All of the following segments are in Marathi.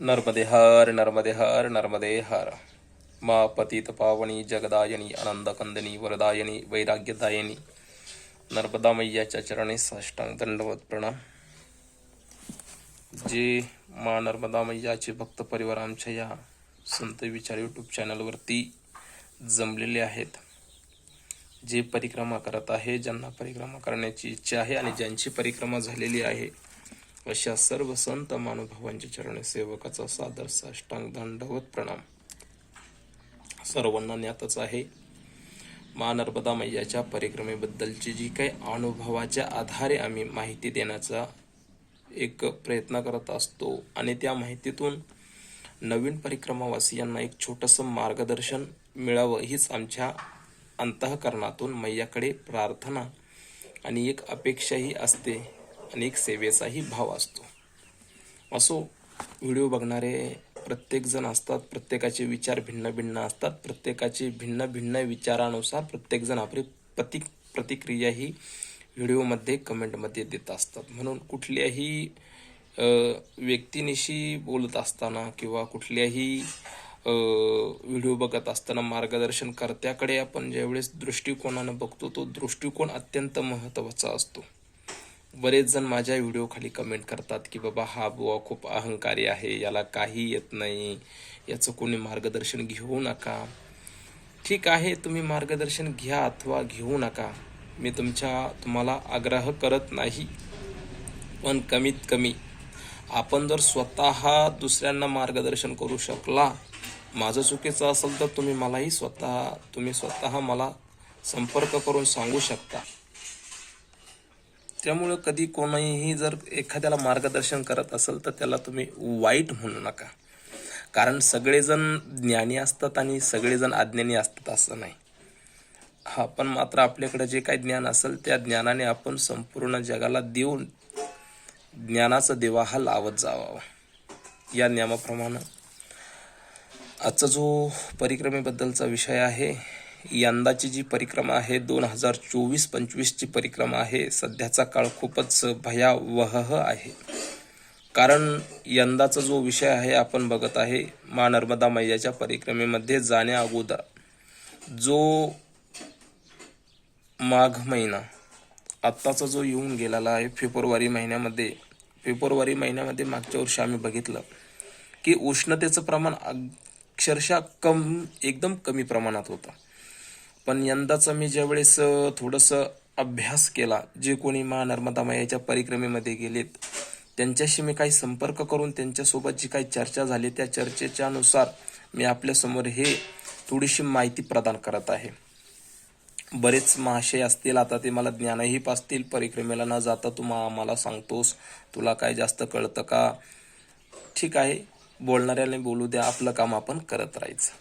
नर्मदे हर नर्मदे हर नर्मदे हर। मा पतित पावनी जगदायनी आनंदकंदनी वरदायनी वैराग्यदायनी। नर्मदा मैयाच्या चरणी साष्टांग दंडवत प्रणाम। जे मा नर्मदा मैयाचे भक्त परिवार आमच्या या संत विचार यूट्यूब चॅनलवरती जमलेले आहेत। जे परिक्रमा करत आहे ज्यांना परिक्रमा करण्याची इच्छा आहे आणि ज्यांची परिक्रमा झालेली आहे अशा सर्व संत मानुभावांच्या चरणी सेवकाचा सादर साष्टांग दंडवत प्रणाम. सर्वांना ज्ञातच आहे मा नर्मदा मैयाच्या परिक्रमेबद्दलची जी काही अनुभवाच्या आधारे आम्ही माहिती देण्याचा एक प्रयत्न करत असतो आणि त्या माहितीतून नवीन परिक्रमावासियांना एक छोटंसं मार्गदर्शन मिळावं हीच आमच्या अंतःकरणातून मैयाकडे प्रार्थना आणि एक अपेक्षाही असते. आणि एक सेवेचाही भाव असतो. असो व्हिडिओ बघणारे प्रत्येकजण असतात प्रत्येकाचे विचार भिन्न भिन्न असतात प्रत्येकाचे भिन्न भिन्न विचारानुसार प्रत्येकजण आपली प्रति प्रतिक्रिया ही व्हिडिओमध्ये कमेंटमध्ये देत असतात. म्हणून कुठल्याही व्यक्तीनिशी बोलत असताना किंवा कुठल्याही व्हिडिओ बघत असताना मार्गदर्शन कर्त्याकडे आपण ज्यावेळेस दृष्टिकोनानं बघतो तो दृष्टिकोन अत्यंत महत्त्वाचा असतो. बरेच जण माझ्या व्हिडिओ खाली कमेंट करतात की बाबा हा बुवा खूप अहंकारी आहे याला काही येत नाही. याचं कोणी मार्गदर्शन घेऊ नका. ठीक आहे तुम्ही मार्गदर्शन घ्या अथवा घेऊ नका. मी तुमच्या तुम्हाला आग्रह करत नाही. पण कमीत कमी आपण जर स्वतः दुसऱ्यांना मार्गदर्शन करू शकला माझं चुकीचं असेल तर तुम्ही मलाही स्वतः तुम्ही स्वतः मला संपर्क करून सांगू शकता. त्यामुळं कधी कोणीही जर एखाद्याला मार्गदर्शन करत असेल तर त्याला तुम्ही वाईट म्हणू नका. कारण सगळेजण ज्ञानी असतात आणि सगळेजण अज्ञानी असतात असं नाही. हा पण मात्र आपल्याकडे जे काही ज्ञान असेल त्या ज्ञानाने आपण संपूर्ण जगाला देऊन ज्ञानाचा देवा हा लावत जावा या नियमाप्रमाणे आजचा जो परिक्रमेबद्दलचा विषय आहे यंदाची जी परिक्रमा आहे दोन हजार चोवीस पंचवीसची परिक्रमा आहे सध्याचा काळ खूपच भयावह आहे. कारण यंदाचा जो विषय आहे आपण बघत आहे मा नर्मदा मैयाच्या परिक्रमेमध्ये जाण्या अगोदर जो माघ महिना आत्ताचा जो येऊन गेलेला आहे फेब्रुवारी महिन्यामध्ये फेब्रुवारी महिन्यामध्ये मागच्या वर्षी आम्ही बघितलं की उष्णतेचं प्रमाण अक्षरशः कम एकदम कमी प्रमाणात होतं. पण यंदाचं मी ज्यावेळेस थोडंसं अभ्यास केला जे कोणी मा नर्मदा मायाच्या परिक्रमेमध्ये गेलेत त्यांच्याशी मी काही संपर्क करून त्यांच्यासोबत जी काही चर्चा झाली त्या चर्चेच्या अनुसार मी आपल्यासमोर हे थोडीशी माहिती प्रदान करत आहे. बरेच महाशय असतील आता ते मला ज्ञानही पासतील परिक्रमेला न जाता तू आम्हाला सांगतोस तुला काय जास्त कळतं का? ठीक आहे बोलणाऱ्याने बोलू द्या आपलं काम आपण करत राहायचं.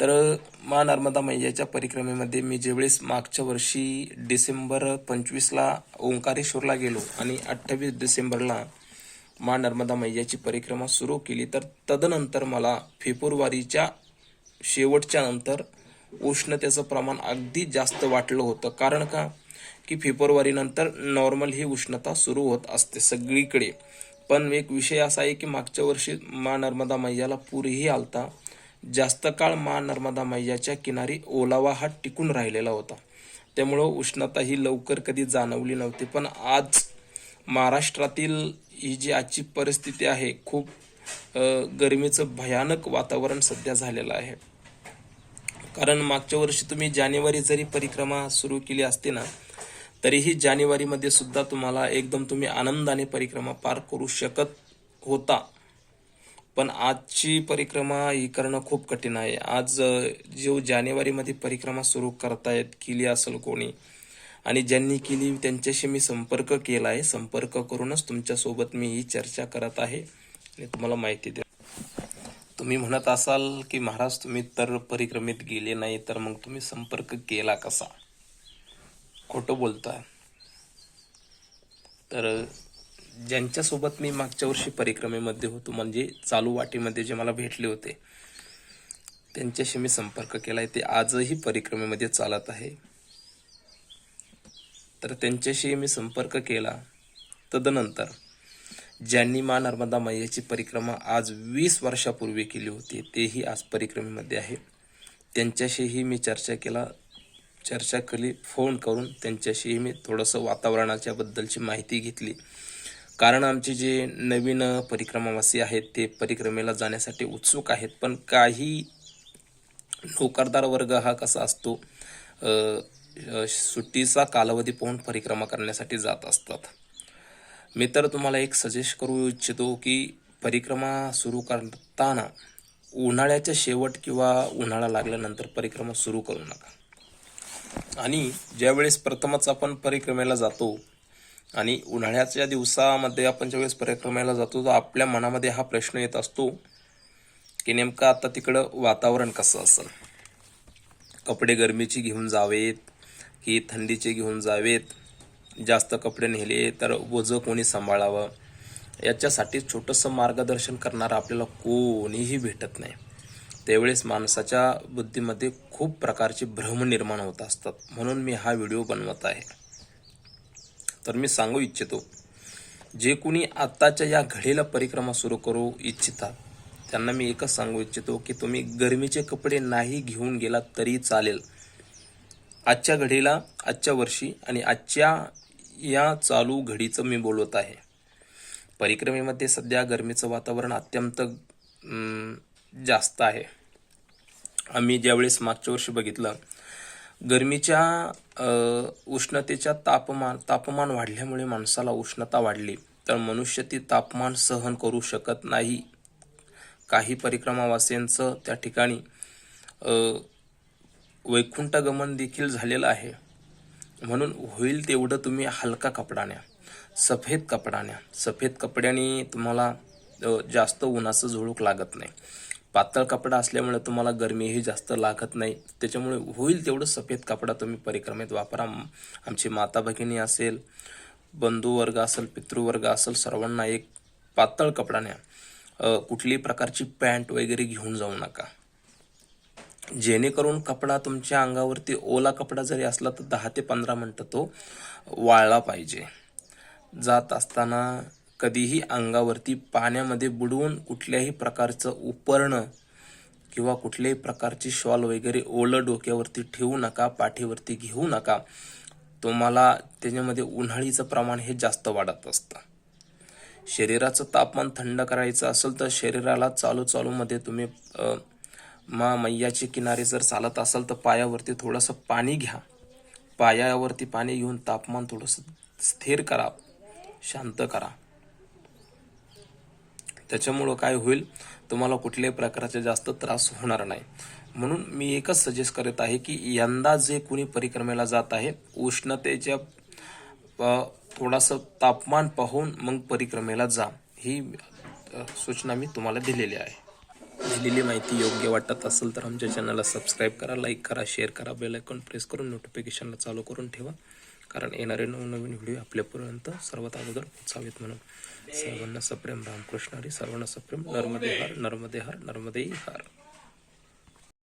तर मा नर्मदा मैयाच्या परिक्रमेमध्ये मी ज्यावेळेस मागच्या वर्षी डिसेंबर पंचवीसला ओंकारेश्वरला गेलो आणि अठ्ठावीस डिसेंबरला मा नर्मदा मैयाची परिक्रमा सुरू केली तर तदनंतर मला फेब्रुवारीच्या शेवटच्या नंतर उष्णतेचं प्रमाण अगदी जास्त वाटलं होतं. कारण का? की फेब्रुवारीनंतर नॉर्मल ही उष्णता सुरू होत असते सगळीकडे. पण एक विषय असा आहे की मागच्या वर्षी मा नर्मदा मैयाला पूरही आलता. जास्त काळ मा नर्मदा मैयाच्या किनारी ओलावा हा टिकून राहिलेला होता. त्यामुळं उष्णता ही लवकर कधी जाणवली नव्हती पण आज महाराष्ट्रातील ही जी आजची परिस्थिती आहे खूप गरमीचं भयानक वातावरण सध्या झालेलं आहे. कारण मागच्या वर्षी तुम्ही जानेवारी जरी परिक्रमा सुरू केली असते ना तरीही जानेवारीमध्ये सुद्धा तुम्हाला एकदम तुम्ही आनंदाने परिक्रमा पार करू शकत होता. पण आजची परिक्रमा ही करणं खूप कठीण आहे. आज जो जानेवारीमध्ये परिक्रमा सुरू करतायत केली असेल कोणी आणि ज्यांनी केली त्यांच्याशी मी संपर्क केला आहे संपर्क करूनच तुमच्यासोबत मी ही चर्चा करत आहे आणि तुम्हाला माहिती दे तुम्ही म्हणत असाल की महाराज तुम्ही तर परिक्रमेत गेले नाही तर मग तुम्ही संपर्क केला कसा? खोटं बोलताय. तर ज्यांच्यासोबत मी मागच्या वर्षी परिक्रमेमध्ये होतो म्हणजे चालू वाटीमध्ये जे मला भेटले होते त्यांच्याशी मी संपर्क केला आहे ते आजही परिक्रमेमध्ये चालत आहे. तर त्यांच्याशी मी संपर्क केला. तदनंतर ज्यांनी मा नर्मदा मैयाची परिक्रमा आज वीस वर्षापूर्वी केली होती तेही आज परिक्रमेमध्ये आहे. त्यांच्याशीही मी चर्चा केला. चर्चा केली फोन करून त्यांच्याशीही मी थोडंसं वातावरणाच्याबद्दलची माहिती घेतली. कारण आमचे जे नवीन परिक्रमावासी आहेत ते परिक्रमेला जाण्यासाठी उत्सुक आहेत. पण काही नोकरदार वर्ग हा कसा असतो सुट्टीचा कालावधी पाहून परिक्रमा करण्यासाठी जात असतात. मी तर तुम्हाला एक सजेस्ट करू इच्छितो की परिक्रमा सुरू करताना उन्हाळ्याच्या शेवट किंवा उन्हाळा लागल्यानंतर परिक्रमा सुरू करू नका. आणि ज्यावेळेस प्रथमच आपण परिक्रमेला जातो आणि उन्हाळ्याच्या दिवसामध्ये आपण ज्यावेळेस परिक्रमेला जातो तर आपल्या मनामध्ये हा प्रश्न येत असतो की नेमकं आता तिकडं वातावरण कसं असेल? कपडे गरमीची घेऊन जावेत की थंडीचे घेऊन जावेत? जास्त कपडे नेले तर ओझं कोणी सांभाळावं? याच्यासाठी छोटंसं मार्गदर्शन करणारं आपल्याला कोणीही भेटत नाही. त्यावेळेस माणसाच्या बुद्धीमध्ये खूप प्रकारचे भ्रम निर्माण होत असतात. म्हणून मी हा व्हिडिओ बनवत आहे. तर मी सांगू इच्छितो जे कुणी आत्ताच्या या घडीला परिक्रमा सुरू करू इच्छितात त्यांना मी एकच सांगू इच्छितो की तुम्ही गरमीचे कपडे नाही घेऊन गेलात तरी चालेल. आजच्या घडीला आजच्या वर्षी आणि आजच्या या चालू घडीचं मी बोलत आहे. परिक्रमेमध्ये सध्या गरमीचं वातावरण अत्यंत जास्त आहे. आम्ही ज्यावेळेस मागच्या वर्षी बघितलं गरमीच्या उष्णतेच्या तापमान तापमान वाढल्यामुळे माणसाला उष्णता वाढली. तर मनुष्य ती तापमान सहन करू शकत नाही. काही परिक्रमावासियांचं त्या ठिकाणी वैकुंठगमन देखील झालेलं आहे. म्हणून होईल तेवढं तुम्ही हलका कपडा न्या सफेद कपडा न्या. सफेद कपड्याने तुम्हाला जास्त उन्हाचं झुळूक लागत नाही. पातळ कपडा असल्यामुळे तुम्हाला गरमीही जास्त लागत नाही. त्याच्यामुळे होईल तेवढं सफेद कपडा तुम्ही परिक्रमेत वापरा. आमची माता भगिनी असेल बंधू वर्ग असेल पितृवर्ग असेल सर्वांना एक पातळ कपडा न्या. कुठलीही प्रकारची पॅन्ट वगैरे घेऊन जाऊ नका. जेणेकरून कपडा तुमच्या अंगावरती ओला कपडा जरी असला तर दहा ते पंधरा मिनटं तो वाळला पाहिजे. जात असताना कधीही अंगावरती पाण्यामध्ये बुडवून कुठल्याही प्रकारचं उपरणं किंवा कुठल्याही प्रकारची शॉल वगैरे ओलं डोक्यावरती ठेवू नका पाठीवरती घेऊ नका. तुम्हाला त्याच्यामध्ये उन्हाळीचं प्रमाण हे जास्त वाढत असतं. शरीराचं तापमान थंड करायचं असेल तर शरीराला चालू चालूमध्ये तुम्ही मा मैयाचे किनारे जर चालत असाल तर पायावरती थोडंसं पाणी घ्या. पायावरती पाणी घेऊन तापमान थोडंसं स्थिर करा. शांत करा. त्याच्यामुळं काय होईल? तुम्हाला कुठल्याही प्रकारचे जास्त त्रास होणार नाही. म्हणून मी एकच सजेस्ट करत आहे की यंदा जे कुणी परिक्रमेला जात आहे उष्णतेच्या अ, थोडंसं तापमान पाहून मग परिक्रमेला जा. ही सूचना मी तुम्हाला दिलेली आहे. दिलेली माहिती योग्य वाटत असेल तर आमच्या चॅनलला सबस्क्राईब करा लाईक करा शेअर करा बेल आयकॉन प्रेस करून नोटिफिकेशनला चालू करून ठेवा. कारण येणारे नवनवीन व्हिडिओ आपल्यापर्यंत सर्वात अगोदर पोचावेत म्हणून. सर्वांना सप्रेम रामकृष्ण हरी सर्वांना सप्रेम नर्मदे हर नर्मदे हर नर्मदे हर